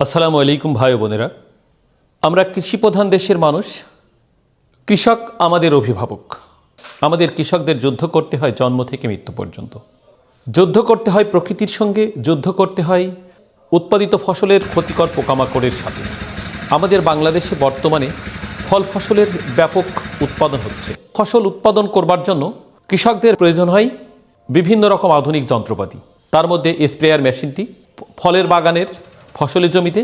আসসালামু আলাইকুম ভাই বোনেরা। আমরা কৃষিপ্রধান দেশের মানুষ, কৃষক আমাদের অভিভাবক। আমাদের কৃষকদের যুদ্ধ করতে হয় জন্ম থেকে মৃত্যু পর্যন্ত। যুদ্ধ করতে হয় প্রকৃতির সঙ্গে, যুদ্ধ করতে হয় উৎপাদিত ফসলের ক্ষতিকর পোকামাকড়ের সাথে। আমাদের বাংলাদেশে বর্তমানে ফল ফসলের ব্যাপক উৎপাদন হচ্ছে। ফসল উৎপাদন করবার জন্য কৃষকদের প্রয়োজন হয় বিভিন্ন রকম আধুনিক যন্ত্রপাতি। তার মধ্যে স্প্রেয়ার মেশিনটি, ফলের বাগানের ফসলের জমিতে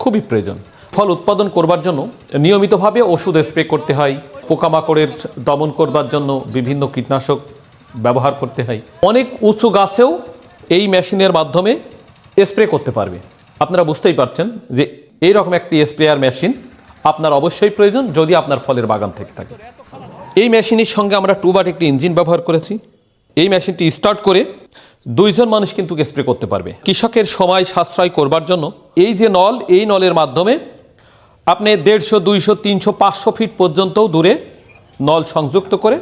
খুবই প্রয়োজন। ফল উৎপাদন করবার জন্য নিয়মিতভাবে ওষুধ স্প্রে করতে হয়, পোকামাকড়ের দমন করবার জন্য বিভিন্ন কীটনাশক ব্যবহার করতে হয়। অনেক উঁচু গাছেও এই মেশিনের মাধ্যমে স্প্রে করতে পারবে। আপনারা বুঝতেই পারছেন যে এই রকম একটি স্প্রেয়ার মেশিন আপনার অবশ্যই প্রয়োজন যদি আপনার ফলের বাগান থেকে থাকে। এই মেশিনের সঙ্গে আমরা টু বাট একটি ইঞ্জিন ব্যবহার করেছি। এই মেশিনটি স্টার্ট করে দুইজন মানুষ কিন্তু স্প্রে করতে পারবে। কৃষকের সময় সাশ্রয় করবার জন্য এই যে নল, এই নলের মাধ্যমে আপনি দেড়শো, দুইশো, তিনশো, পাঁচশো ফিট পর্যন্তও দূরে নল সংযুক্ত করে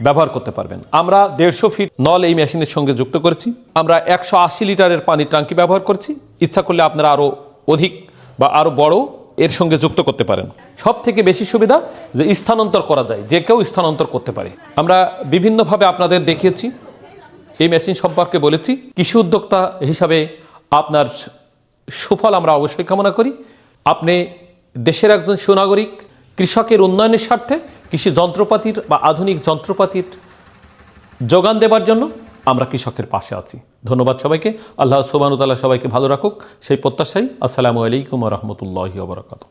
ব্যবহার করতে পারবেন। আমরা দেড়শো ফিট নল এই মেশিনের সঙ্গে যুক্ত করেছি। আমরা একশো আশি লিটারের পানির ট্যাঙ্কি ব্যবহার করছি। ইচ্ছা করলে আপনারা আরও অধিক বা আরও বড় এর সঙ্গে যুক্ত করতে পারেন। সব থেকে বেশি সুবিধা যে স্থানান্তর করা যায়, যে কেউ স্থানান্তর করতে পারে। আমরা বিভিন্নভাবে আপনাদের দেখিয়েছি। এই মেশিন সম্পর্কে বলেছি। কৃষি উদ্যোক্তা হিসাবে আপনার সুফল আমরা অবশ্যই কামনা করি। আপনি দেশের একজন সুনাগরিক, কৃষকের উন্নয়নের স্বার্থে কৃষি যন্ত্রপাতির বা আধুনিক যন্ত্রপাতির যোগান দেবার জন্য আমরা কৃষকের পাশে আছি। ধন্যবাদ সবাইকে। আল্লাহ সুবানুতাল্লাহ সবাইকে ভালো রাখুক। সেই প্রত্যাশাই আসসালামু আলাইকুম রহমতুল্লাহি ওবরাকাতু